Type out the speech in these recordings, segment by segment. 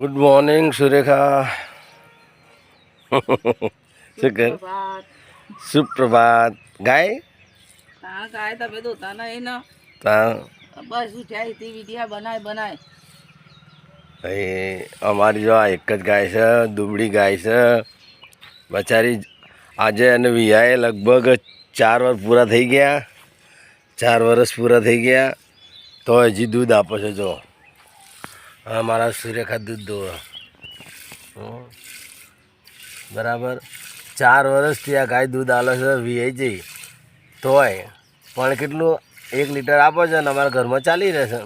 Good morning Surekha શું કર સુપ્રભાત. ગાય? હા ગાય તમે તો તાના એ ના. તા. બસ ઉઠ્યા તે વિડિયા બનાય બનાય. એ અમારી જો આ એક જ ગાય છે દુબળી ગાય છે. બચારી આજે અને વિયાએ લગભગ ચાર વર્ષ પૂરા થઈ ગયા. ચાર વર્ષ પૂરા થઈ ગયા. તો હજી દૂધ આપે છે જો. હા, મારા સુરેખા દૂધ દો બરાબર. ચાર વર્ષથી આ ગાય દૂધ આલે છે, વીઆઈ તોય પણ કેટલું એક લીટર આપે છે ને, અમારા ઘરમાં ચાલી રહે છે.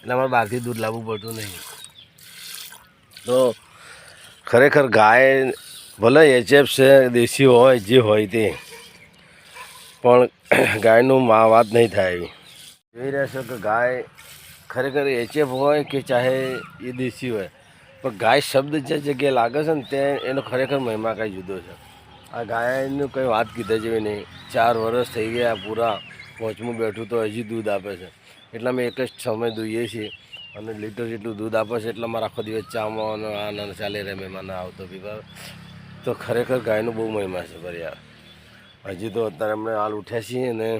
એટલે અમારે બહારથી દૂધ લાવવું પડતું નહીં. તો ખરેખર ગાય ભલે એચએફ છે, દેશી હોય, જે હોય તે, પણ ગાયનું મા વાત નહીં થાય એવી. જોઈ રહેશો કે ગાય ખરેખર એચએફ હોય કે ચાહે એ દેશી હોય, પણ ગાય શબ્દ જે જગ્યાએ લાગે છે ને તે એનો ખરેખર મહિમા કાંઈ જુદો છે. આ ગાયનું કંઈ વાત કીધા જેવી નહીં. ચાર વર્ષ થઈ ગયા પૂરા પોચમું બેઠું તો હજી દૂધ આપે છે. એટલે અમે એક જ સમય દૂઈએ છીએ અને લીટર જેટલું દૂધ આપે છે એટલે અમારે આખો દિવસ ચામાં આનંદ ચાલે રહે મહેમાન આવતો પીવા તો ખરેખર ગાયનું બહુ મહિમા છે ભર્યા હજી તો અત્યારે અમને હાલ ઉઠ્યા છીએ અને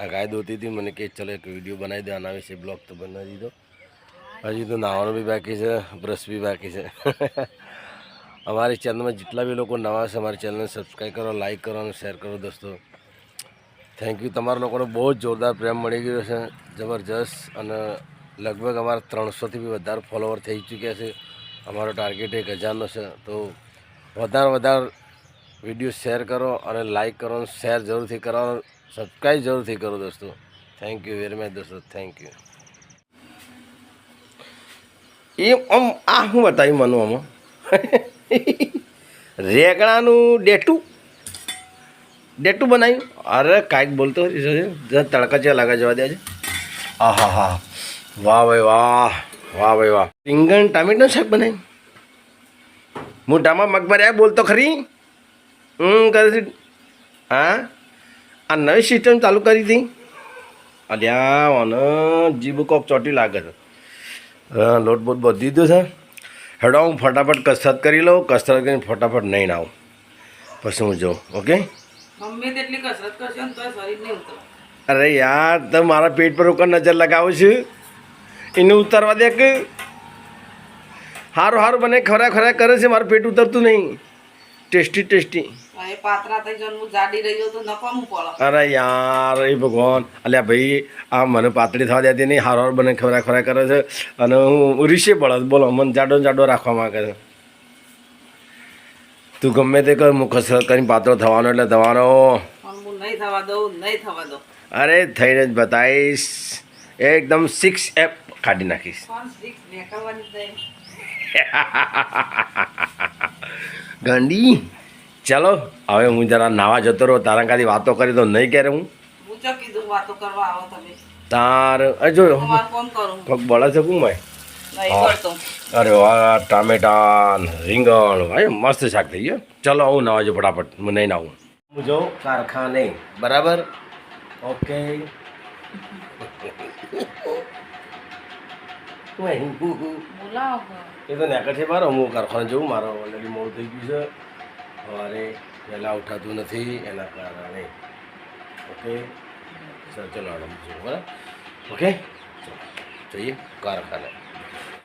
આ ગાય દોતી હતી, મને કે ચલો એક વીડિયો બનાવી દો, આના વિશે બ્લોગ તો બનાવી દીધો. હજી તો નાવાનું બી બાકી છે, બ્રશ બી બાકી છે. અમારી ચેનલમાં જેટલા બી લોકો નવા છે, અમારી ચેનલને સબસ્ક્રાઈબ કરો લાઈક કરો અને શેર કરો દોસ્તો. થેન્ક યુ તમારા લોકોનો બહુ જ જોરદાર પ્રેમ મળી ગયો છે, જબરજસ્ત અને લગભગ અમારા ત્રણસોથી બી વધારે ફોલોવર થઈ ચૂક્યા છે. અમારો ટાર્ગેટ એક હજારનો છે, તો વધારે વધારે વીડિયો શેર કરો અને લાઈક કરો શેર જરૂરથી કરો. સબસ્ક્રાઈબ જરૂરથી કરો દોસ્તો. થેન્ક યુ વેરી મચ દોસ્તો. થેન્ક યુ એ આમ, આ શું બતાવ્યું મને આમાં? રેગણાનું ડેટું? ડેટું બનાવ્યું? અરે, કાંઈક બોલતો તડકા ચા લાગા જવા દે છે આ હા હા વાહ ભાઈ, વાહ. વાહ ભાઈ, વાહ. રીંગણ ટામેટો શાક બનાવ્યું? મોઢામાં મગભર્યા બોલતો ખરી? હમ કરે હા? આ નવી સિસ્ટમ ચાલુ કરી હતી? અલ્યા મને જીભ કોક ચોટી લાગે છે. હા લોટ બોટ બધી દીધો છે. હેડો હું ફટાફટ કસરત કરી લઉં કસરત કરીને ફટાફટ નહીં આવું પછી હું જાઉં ઓકે? ગમે તેટલી કસરત કરશો ને તો શરીર નહીં ઉતરે. અરે યાર તમે મારા પેટ પર ઉપર નજર લગાવું છું. એને ઉતારવા દે કે? સારું સારું બને ખરા ખરા કરે છે મારું પેટ ઉતરતું નહીં. Tasty tasty. એ પાત્રા થઈ જવાનું હું જાડી રહી તો નકામું પડે અરે યાર એ ભગવાન. અલ્યા ભાઈ આ મને પાતળી થવા દેતી નહીં હારો હાર બને ખરા ખરા કરે છે. અને હું ઋષિ બળદ બોલો મને જાડો જાડો રાખવા માંગે છે. તું ગમે તે કર હું કસરત કરીને પાતળો થવાનો એટલે થવાનો. નહીં થવા દઉં નહીં થવા દઉં. અરે થઈને જ બતાવીશ. એકદમ સિક્સ એપ કાઢી નાખીશ. ગાંડી? ચાલો હવે હું જરા નાવા જતો રહો તારા કાંથી વાતો કરી તો નહીં ક્યારે હું? હું ચો કીધું વાતો કરવા તાર જો પગ બળે છે કું ભાઈ? અરે વાહ ટામેટા રીંગણ ભાઈ મસ્ત શાક થઈ ગયો. ચલો આવું નાવા જો ફટાફટ હું નહીં નાવું. હું જાઉં કારખાને. બરાબર? ઓકે. એ તો નેકર છે મારો હું કારખાને જવું મારો ઓલરેડી મોડું થઈ ગયું છે. સવારે વહેલા ઉઠાતું નથી એના કારણે. ઓકે સર ચલો આરામ ઓકે ચલો જઈએ કારખાને.